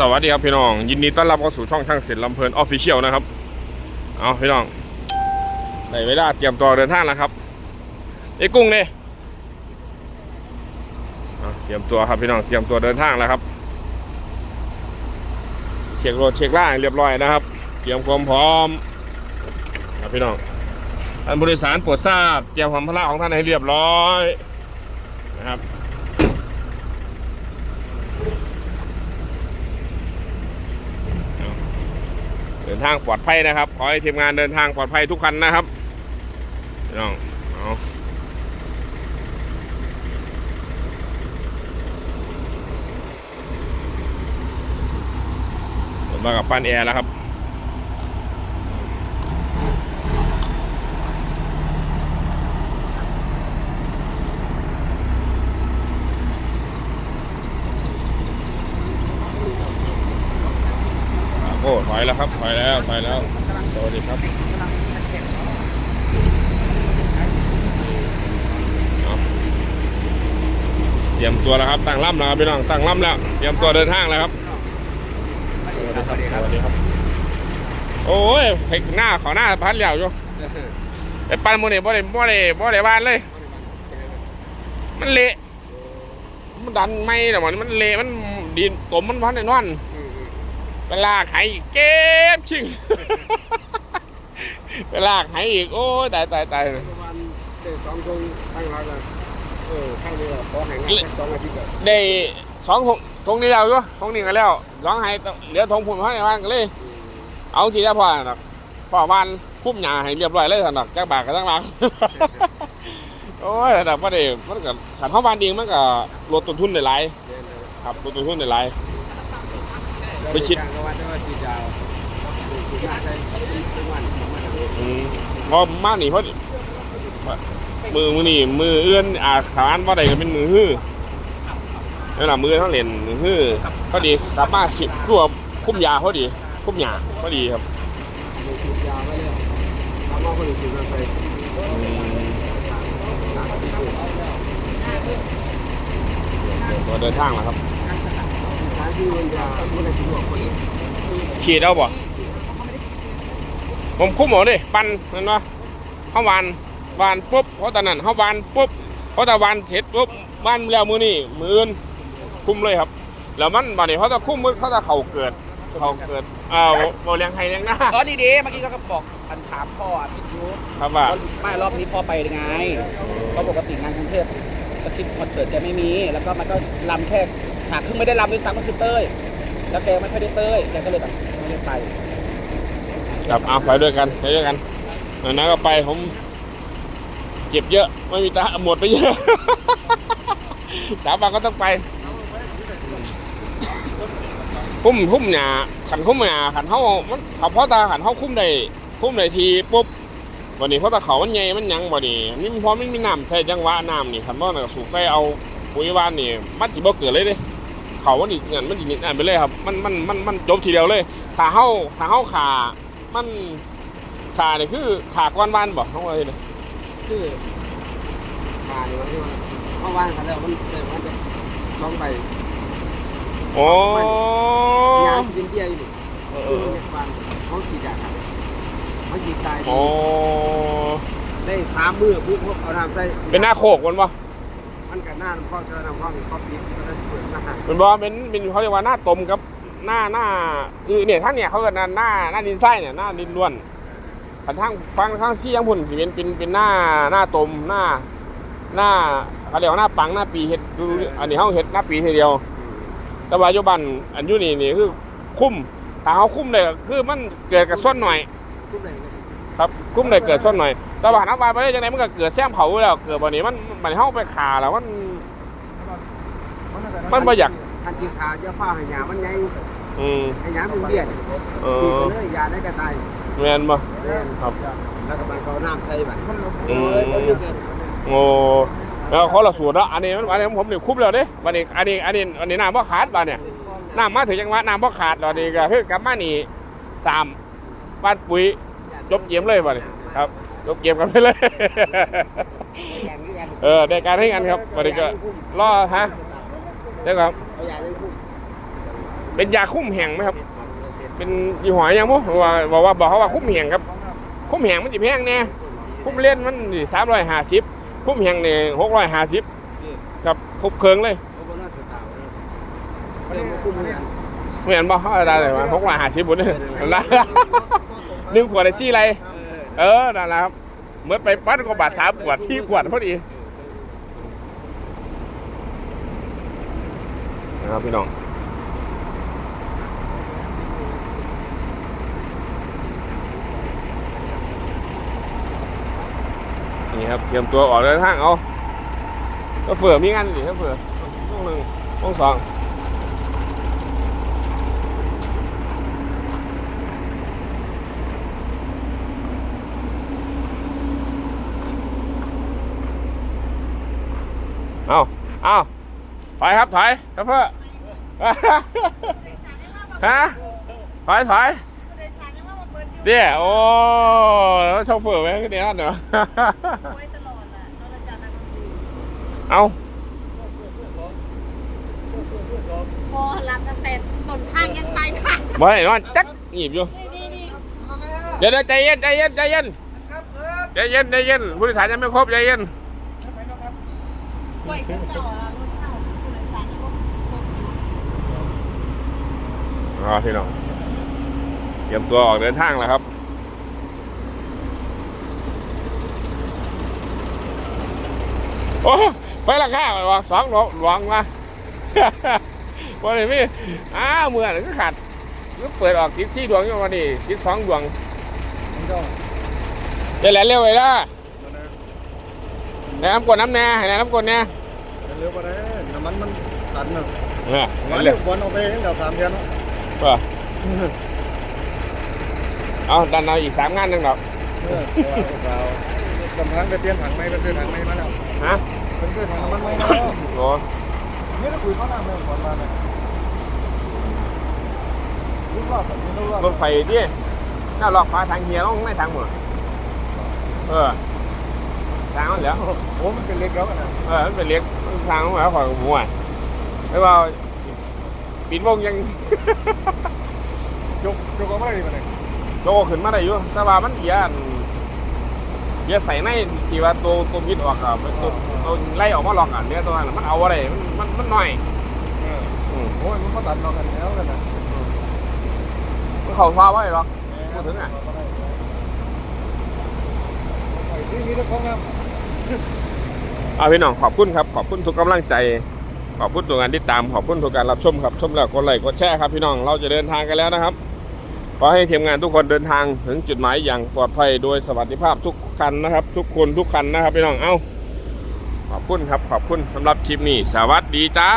สวัสดีครับพี่น้อง ยินดีต้อนรับเข้าสู่ช่องช่างศิลป์ลำเพลินออฟฟิเชียลนะครับ เอาพี่น้องในเวลาเตรียมตัวเดินทางแล้วครับไอ้กุ้งเนี่ยเตรียมตัวครับพี่น้องเตรียมตัวเดินทางแล้วครับ เช็ครถเช็คล่างเรียบร้อยนะครับ เตรียมความพร้อมครับพี่น้องท่านผู้โดยสารโปรดทราบเตรียมความพละของท่านให้เรียบร้อยนะครับ ดินทางปลอดภัยนะครับ ขอให้ทีมงานเดินทางปลอดภัยทุกคันนะครับน้องเอาผมมากับปั้นแอร์แล้วครับ อ้ถอยแล้วครับถอยแล้วถอยแล้วสวัสดีครับเอาเตรียมตัวแล้วครับตั้งล่ำแล้วครับพี่น้องตั้งล่ำแล้วเตรียมตัวเดินทางแล้วครับสวัสดีครับสวัสดีครับ โอ้ยไปหน้าเขาหน้าพันเหลี่ยวอยู่ไอ้ปันโมนี่บ่ได้บ่ได้บ่ได้บ้านเลย มันเละมันดันไม่แต่มันมันเละมันดินตมมันพันในนอน เวลาขายอีกเก็บชิงเวลาขายอีกโอ้ยตายตายตายประมาณเดือนสองคงตั้งรักแล้วเออข้างนี้ก็ขอแห่งงานแค่สองอาทิตย์ก็ได้สองทงทงนี้แล้วอยู่ทงนี้กันแล้วร้องไห้เหลือทงผมให้ในบ้านกันเลย เอาทีละพ่อน่ะพ่อบ้านคุ้มหยาให้เรียบร้อยเลยสนักแจ้งบากกันทั้งหลังโอ้ยแต่ว่าเดี๋ยวมันก็ขันเข้าบ้านดีมันก็ลดต้นทุนได้หลายครับลดต้นทุนได้หลาย ไปคิดก็ว่าจะว่าสีดาวสีดาวใช้ทุกวันอืมพอมากนี่เพราะมือมือนี่มือเอื้อนอาขานว่าใดก็เป็นมือฮื้อนั่แหละมือเขาเล่นมือฮื้อพอดีกลับมาคิดตัวคุ้มยาพอดีคุ้มยาพอดีครับสีดาไปเลยทำเอาคนอื่นสีมาไปอืมสามสี่คนตัวเดินทางแล้วครับ ขี่เอาบ่ผมคุ้มหมดดิปันนั่นวะเขาวานวานปุ๊บเพราะตอนนั้นเขาวานปุ๊บเพราะแต่วานเสร็จปุ๊บวานแล้วมือนี่มืออื่นคุ้มเลยครับ แล้วมันบัดนี้เขาจะคุ้มมือเขาจะเข่าเกิดเข่าเกิดอ้าวบเลี้ยงไห้เลี้ยงหน้าตอนดีๆเมื่อกี้ก็บอกอันถามพ่ออะพี่ยูครับว่าไม่รอบนี้พ่อไปยังไงเพราะปกติงานกรุงเทพ สคริปต์คอนเสิร์ตแกไม่มี แล้วก็มันก็รำแค่ฉากครึ่งไม่ได้รำด้วยซ้ำก็คือเต้ย แล้วแกไม่ค่อยได้เต้ย แกก็เลยแบบไม่ได้ไปครับเอาไปด้วยกันไปด้วยกันอันนั้นก็ไปผมเจ็บเยอะ ไม่มีตาหมดไปเยอะ สามวันก็ต้องไปคุ้มคุ้มหนาขันคุ้มหนาขันเขามันขาเพราะตาขันเขาคุ้มได้คุ้มได้ทีปุ๊บ วันนี้เพราะตาเขามันใหญ่มันหยังบ่นี่นี่พอไม่มีน้ำใช่จังหวะน้ำนี่ขันว่าน่ะสูบใส่เอาปุ๋ยวานนี่มันสิบ่เกิดเลยเด้เขามันอีกงั้นมันสินิดอ่านไปเลยครับมันมันมันมันจบทีเดียวเลยถ้าเฮาถ้าเฮาขามันขาเนี่ยคือขาก้อนวานบ่เฮาว่าเฮ็ดเลยคือมาเนี่ยมันเมื่อวานเขาแล้วมันเดินมันจะสองใบโอ้ยาที่เป็นเบี้ยอยู่คือมันฟังเขาฉีดยาครับ เขาฉีดตายโอ้ได้สามมือปุ๊บเอาน้ำใส่เป็นหน้าโคกมันบ่มันกับหน้าพ่อเจอน้ำห้องเขาปิดก็ได้เปิดหน้าเป็นบ่เป็นเป็นเขาเรียกว่าหน้าตมกับหน้าหน้าเออเนี่ยท่านเนี่ยเขาเรียกหน้าหน้าหน้าดินไส้เนี่ยหน้าดินล้วนแต่ทางฟังข้างซี่ยังพุ่นสิเป็นเป็นเป็นหน้าหน้าตมหน้า หน้าเขาเรียกว่าหน้าปังหน้าปีเฮ็ดดูอันนี้เฮาเฮ็ดหน้าปีทีเดียว แต่ว่าปัจจุบันอันอยู่นี่นี่คือคุ้มถ้าเขาคุ้มได้ก็คือมันเกิดกับส้นหน่อยทุกเลย ครับคุ้มได้เกิดส้นหน่อยแต่ว่าน้ำวายไปได้จังไดมันก็เกิดแซมเผาอยู่แล้วเกิดวันนี้มันมันเฮาไปขาแล้วมัน มันบ่อยากคันจีขาจะฟ้าให้ยามันไงอืมให้ยามันเบี้ยเอฉีดอไปเลยยาได้กระตายแม่นบ่ครับ แล้วก็มันเขาน้ำใส่บัดอืโอ้มยมันมีเกินโอ้แล้วเขาละสูตรแล้วอันนี้มันอันนี้ผมนี่คุ้มแล้วเด้วันนี้อันนี้อันนี้อันนี้น้ำบ่ขาดบ่เนี่ยน้ำมาถึงจังหวะน้ำบ่ขาดแล้วนี่ก็คือกลับมานี่สามบ้านปุ๋ย จบเกมเลยบ่เนี่ยครับจบเกมกันไปเลย เออได้การให้กันครับวันนี้ก็รอฮะเดี๋ยวครับเอายายังคุ้มเป็นยาคุ้มแห้งไหมครับ เป็นยี่ห้อยังบ่ว่าบอกว่าบอกเขาว่าคุ้มแห้งครับ คุ้มแห้งมันจะแพงแน่คุ้มเล่นมันสามร้อยห้าสิบคุ้มแห้งเนี่ยหกร้อยห้าสิบครับครบเครื่องเลยโอ้โหน่าสตาร์เลยเขาเรียกว่าคุ้มเงินไม่เห็นบ่เขาอะไรเลยมาหกร้อยห้าสิบบุญเลยนะ หนึ่งขวดได้สี่ไรเออออนั่นแหละครับเหมื่อไปปั้นก็บาทสามขวดสี่ขวดพอดีนะครับพี่น้องนี่ครับเตรียมตัวออกเดินทางเอาก็เฟื่อมีงานสิก็เฟื่อช่วงหนึ่งช่วงสอง เอาเอาถอยครับถอยก็เฟื่อฮะถอยถอยเดี๋ยวโอ้แล้วโชเฟอร์ไหมก็เดี๋ยวเนาะเอาพอรับตั้งแต่ต้นทางยังไปทางบ่ให้นอนจักหยิบอยู่นี่นี่นี่เดี๋ยวเดี๋ยวใจเย็นใจเย็นใจเย็นใจเย็นใจเย็นผู้โดยสารยังไม่ครบใจเย็น ปล่อยขึ้นเก่าแล้วรถเข้าผู้โดยสารก็อ๋อพี่น้องเตรียมตัวออกเดินทางแล้วครับ โอ้ไปราคาไปวะสองหลวงหลวงมา วันนี้มีอ้าวเมื่อไหร่ก็ขาดก็เปิดออกติดสี่ดวงอยู่วันนี้ติดสองดวงเดี๋ยวแหละเร็วเลยนะไห นน้ำกดน้ำแน่ไหนน้ำกดแน่เร็วกว่านี้น้ำมันมันตันเนอะเออวันเร็เดีวยววันเอาไปเดี๋ยวสามเดือนเนาะเออเอาดันเอาอีกสามงานหนึ่งหรอกเออเรากำลังไปเปลี่ยนถังไหมไปซื้อถังไหมมาแล้วฮะเป็นซื้อถังน้ำมันไหมแล้วโอ้นี่เราคุยเขาหน้าเมืองก่อนมาเนี่ยรู้รอบแบบนี้รู้รอบรถไฟดิน่าหลอกฟ้าทางเฮียต้องไม่ทางหมดเออ ทางมันเหรอโอ้มันเป็นเล็กแล้วนะเออมันเป็นเลี้ยงทางของเราของหมูอะแล้วว่าปิดวงยังยกยกเอาไม่ได้มาเลยโตขึ้นมาได้อยู่แต่ว่ามันเอียนเอียใส่ในที่ว่าตัวตัวบิดออกอะมันตัวตัวไล่ออกมาหลอกอะเนี่ยตัวนั้นมันเอาอะไรมันมันมันน้อยเอออืมโอ้ยมันมาตันเรากันแล้วกันนะมันเข่าฟ้าไว้หรอกพูดถึงอะไอ้ที่มีแต่ของงาม เอาพี่น้องขอบคุณครับ ขอบคุณทุกกำลังใจ ขอบคุณทุกการติดตาม ขอบคุณทุกการรับชมครับ ชมแล้วกดไลค์กดแชร์ครับพี่น้อง เราจะเดินทางกันแล้วนะครับ ขอให้ทีมงานทุกคนเดินทางถึงจุดหมายอย่างปลอดภัยโดยสวัสดิภาพทุกคันนะครับ ทุกคนทุกคันนะครับ พี่น้อง เอ้าขอบคุณครับ ขอบคุณสำหรับคลิปนี้ สวัสดีจ้า